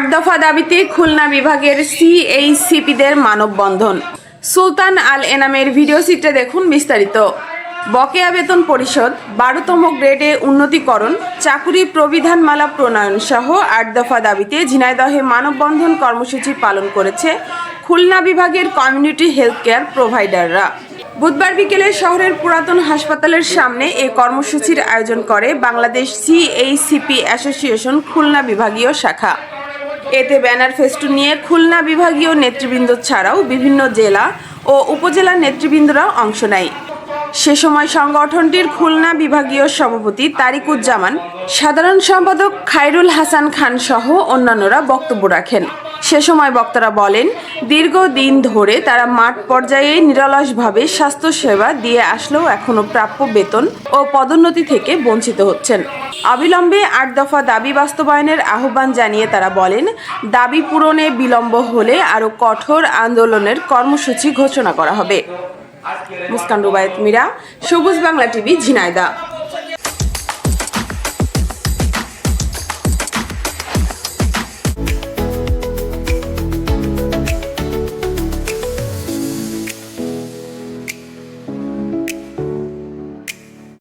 আট দফা দাবিতে খুলনা বিভাগের সিএইচসিপিদের মানববন্ধন। সুলতান আল এনামের ভিডিও চিত্রে দেখুন বিস্তারিত। বকেয়া বেতন পরিষদ বারোতম গ্রেডে উন্নতিকরণ, চাকুরি প্রবিধানমালা প্রণয়ন সহ আট দফা দাবিতে ঝিনাইদহে মানববন্ধন কর্মসূচি পালন করেছে খুলনা বিভাগের কমিউনিটি হেলথ কেয়ার প্রোভাইডাররা। বুধবার বিকেলে শহরের পুরাতন হাসপাতালের সামনে এই কর্মসূচির আয়োজন করে বাংলাদেশ সিএইচসিপি অ্যাসোসিয়েশন খুলনা বিভাগীয় শাখা। এতে ব্যানার ফেস্টুন নিয়ে খুলনা বিভাগীয় নেতৃবৃন্দ ছাড়াও বিভিন্ন জেলা ও উপজেলার নেতৃবৃন্দরা অংশ নেয়। সে সময় সংগঠনটির খুলনা বিভাগীয় সভাপতি তারিকুজ্জামান, সাধারণ সম্পাদক খায়রুল হাসান খান সহ অন্যান্যরা বক্তব্য রাখেন। সে সময় বক্তারা বলেন, দীর্ঘদিন ধরে তারা মাঠ পর্যায়ে নিরলসভাবে স্বাস্থ্যসেবা দিয়ে আসলেও এখনও প্রাপ্য বেতন ও পদোন্নতি থেকে বঞ্চিত হচ্ছেন। অবিলম্বে আট দফা দাবি বাস্তবায়নের আহ্বান জানিয়ে তারা বলেন, দাবি পূরণে বিলম্ব হলে আরও কঠোর আন্দোলনের কর্মসূচি ঘোষণা করা হবে। মুস্কান রুবায়ত মীরা, সবুজ বাংলা টিভি ঝিনাইদা